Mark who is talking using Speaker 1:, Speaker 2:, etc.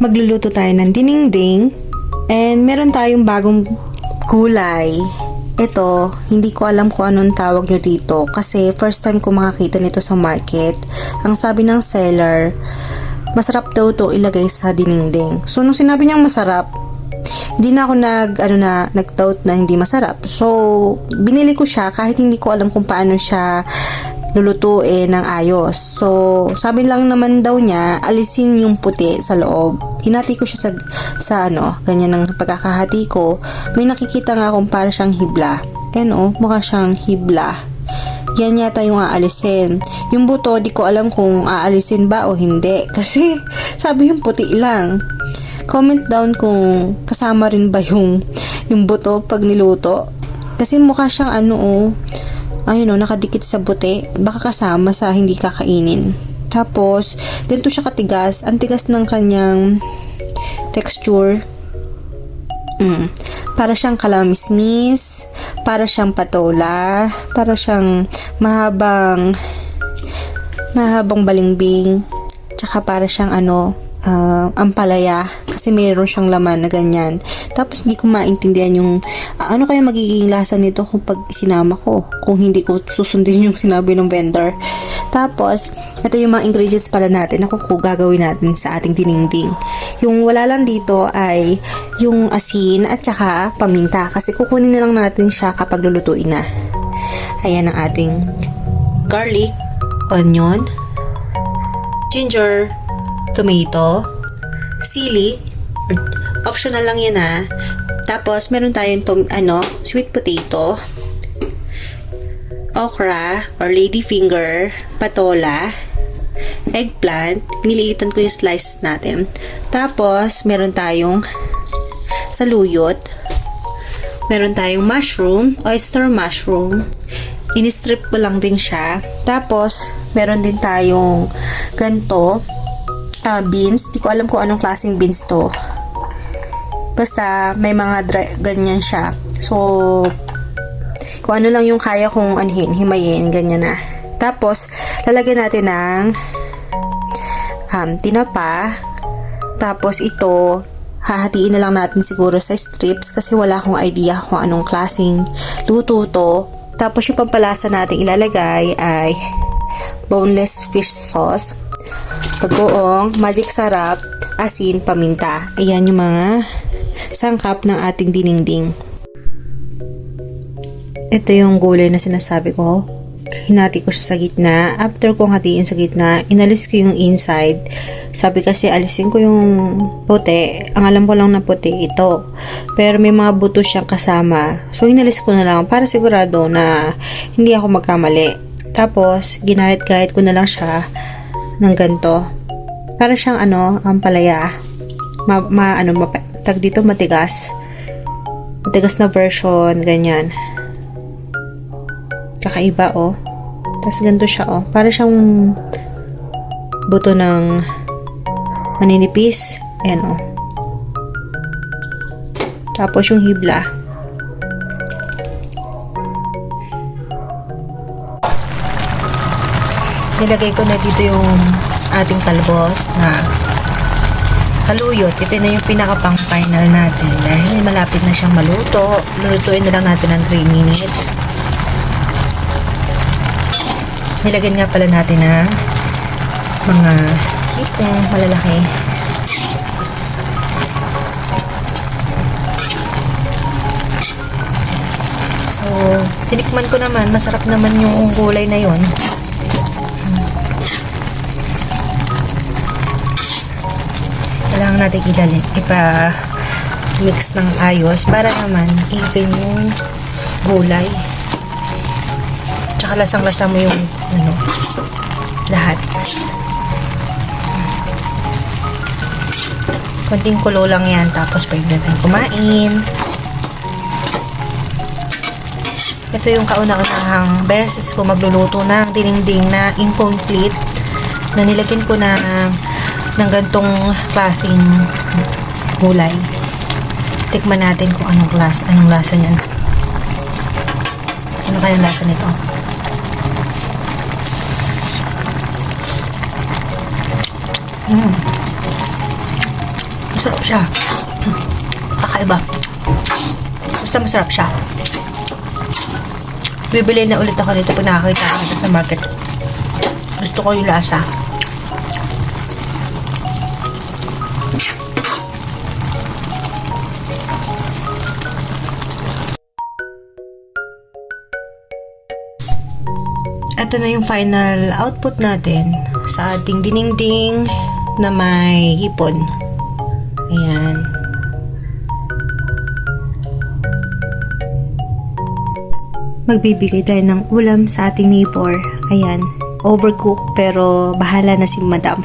Speaker 1: magluluto tayo ng dinengding and meron tayong bagong gulay. Ito, hindi ko alam kung anong tawag nyo dito kasi first time ko makakita nito sa market. Ang sabi ng seller, masarap daw to ilagay sa dinengding. So, nung sinabi niyang masarap, hindi na ako nag, ano na, nag-doubt na hindi masarap. So, binili ko siya kahit hindi ko alam kung paano siya lulutuin ng ayos. So, sabi lang naman daw niya, alisin yung puti sa loob. Hinati ko siya sa, sa ano, ganyan ng pagkakahati ko. May nakikita nga akong para siyang hibla. And oh, mukha siyang hibla. Yan yata yung aalisin. Yung buto, di ko alam kung aalisin ba o hindi. Kasi, sabi yung puti lang. Comment down kung kasama rin ba yung, yung buto pag niluto. Kasi mukha siyang ano oh, ayun o, nakadikit sa buti, baka kasama sa hindi kakainin. Tapos, ganito siya katigas. Ang tigas ng kanyang texture. Mm. Para siyang kalamismis, para siyang patola, para siyang mahabang mahabang balimbing, tsaka para siyang ano, ah, ampalaya kasi mayroon siyang laman na ganyan. Tapos hindi ko maintindihan yung ah, ano kaya magiging lasa nito kung pag sinama ko, kung hindi ko susundin yung sinabi ng vendor. Tapos, ito yung mga ingredients pala natin na kung gagawin natin sa ating dinengding. Yung wala lang dito ay yung asin at saka paminta kasi kukunin na lang natin siya kapag lulutuin na. Ayan ang ating garlic, onion, ginger, tomato, sili, optional lang yan ha. Tapos, meron tayong tom, ano, sweet potato, okra or ladyfinger, patola, eggplant, nililitan ko yung slices natin. Tapos, meron tayong saluyot, meron tayong mushroom, oyster mushroom, in-strip ko lang din siya. Tapos, meron din tayong ganto, ah, beans. Di ko alam kung anong klaseng beans to. Basta, may mga dry, ganyan siya. So, kung ano lang yung kaya kong anhin, himayin, ganyan na. Tapos, lalagyan natin ng um, tinapa. Tapos, ito, hahatiin na lang natin siguro sa strips kasi wala akong idea kung anong klaseng luto to. Tapos, yung pampalasa natin ilalagay ay boneless fish sauce, bagoong, magic sarap, asin, paminta. Ayan yung mga sangkap ng ating dinengding. Ito yung gulay na sinasabi ko. Hinati ko siya sa gitna. After kong hatiin sa gitna, inalis ko yung inside. Sabi kasi alisin ko yung puti. Ang alam ko lang na puti ito. Pero may mga buto siyang kasama. So inalis ko na lang para sigurado na hindi ako magkamali. Tapos, ginahit-gahit ko na lang siya ng ganto. Para siyang ano, ang palaya. Ma, ma ano, mapa, tag dito matigas. Matigas na version, ganyan. Kakaiba, oh. Tapos ganito siya, oh. Para siyang buto ng maninipis. Ayan, oh. Tapos yung hibla. Nilagay ko na dito yung ating talbos na saluyot. Ito na yung pinaka-pang final natin. Dahil malapit na siyang maluto. Lulutuin na lang natin ng 3 minutes. Nilagyan nga pala natin ng mga hipong malalaki. So, tinikman ko naman, masarap naman yung gulay na yon. Kailangan natin idalhin, ipa mix ng ayos para naman even yung gulay. Tsaka lasang-lasa mo yung ano, lahat. Konting kulo lang yan, tapos pwede na tayong kumain. Ito yung kauna-unahang beses ko magluluto ng dinengding na incomplete na nilagyan ko na ng gantong klaseng gulay. Tikman natin kung anong klase, anong lasa niyan. Ano kaya lasa nito? Mm.
Speaker 2: Masarap siya. Kakaiba. Basta masarap siya. Bibili na ulit ako nito pag nakakita ako sa market. Gusto ko yung lasa. Ito na yung final output natin sa ating diningding na may hipon. Ayan. Magbibigay tayo ng ulam sa ating neighbor. Ayan. Overcooked pero bahala na si madam.